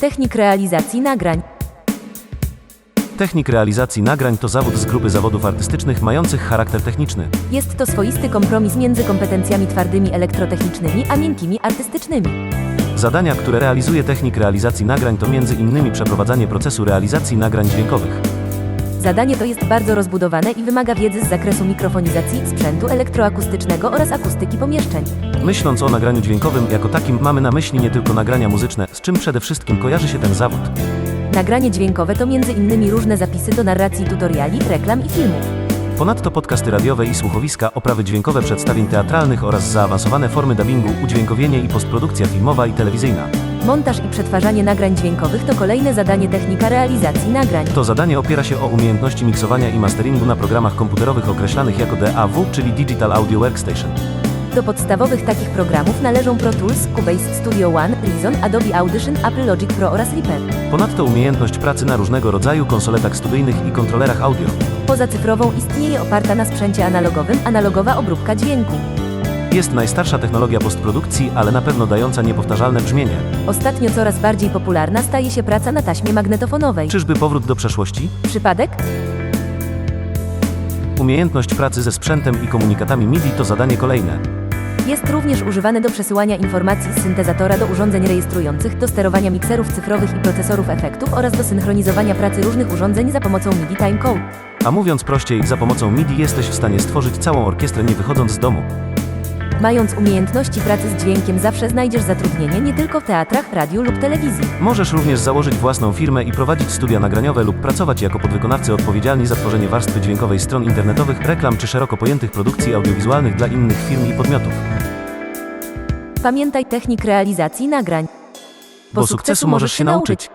Technik realizacji nagrań. Technik realizacji nagrań to zawód z grupy zawodów artystycznych mających charakter techniczny. Jest to swoisty kompromis między kompetencjami twardymi elektrotechnicznymi a miękkimi artystycznymi. Zadania, które realizuje technik realizacji nagrań to między innymi przeprowadzanie procesu realizacji nagrań dźwiękowych. Zadanie to jest bardzo rozbudowane i wymaga wiedzy z zakresu mikrofonizacji, sprzętu elektroakustycznego oraz akustyki pomieszczeń. Myśląc o nagraniu dźwiękowym jako takim mamy na myśli nie tylko nagrania muzyczne, z czym przede wszystkim kojarzy się ten zawód. Nagranie dźwiękowe to między innymi różne zapisy do narracji tutoriali, reklam i filmów. Ponadto podcasty radiowe i słuchowiska, oprawy dźwiękowe przedstawień teatralnych oraz zaawansowane formy dubbingu, udźwiękowienie i postprodukcja filmowa i telewizyjna. Montaż i przetwarzanie nagrań dźwiękowych to kolejne zadanie technika realizacji nagrań. To zadanie opiera się o umiejętności miksowania i masteringu na programach komputerowych określanych jako DAW, czyli Digital Audio Workstation. Do podstawowych takich programów należą Pro Tools, Cubase Studio One, Reason, Adobe Audition, Apple Logic Pro oraz Reaper. Ponadto umiejętność pracy na różnego rodzaju konsoletach studyjnych i kontrolerach audio. Poza cyfrową istnieje oparta na sprzęcie analogowym analogowa obróbka dźwięku. Jest najstarsza technologia postprodukcji, ale na pewno dająca niepowtarzalne brzmienie. Ostatnio coraz bardziej popularna staje się praca na taśmie magnetofonowej. Czyżby powrót do przeszłości? Przypadek? Umiejętność pracy ze sprzętem i komunikatami MIDI to zadanie kolejne. Jest również używany do przesyłania informacji z syntezatora do urządzeń rejestrujących, do sterowania mikserów cyfrowych i procesorów efektów oraz do synchronizowania pracy różnych urządzeń za pomocą MIDI timecode. A mówiąc prościej, za pomocą MIDI jesteś w stanie stworzyć całą orkiestrę nie wychodząc z domu. Mając umiejętności pracy z dźwiękiem zawsze znajdziesz zatrudnienie nie tylko w teatrach, radiu lub telewizji. Możesz również założyć własną firmę i prowadzić studia nagraniowe lub pracować jako podwykonawcy odpowiedzialni za tworzenie warstwy dźwiękowej stron internetowych, reklam czy szeroko pojętych produkcji audiowizualnych dla innych firm i podmiotów. Pamiętaj technik realizacji nagrań. Bo sukcesu możesz się nauczyć.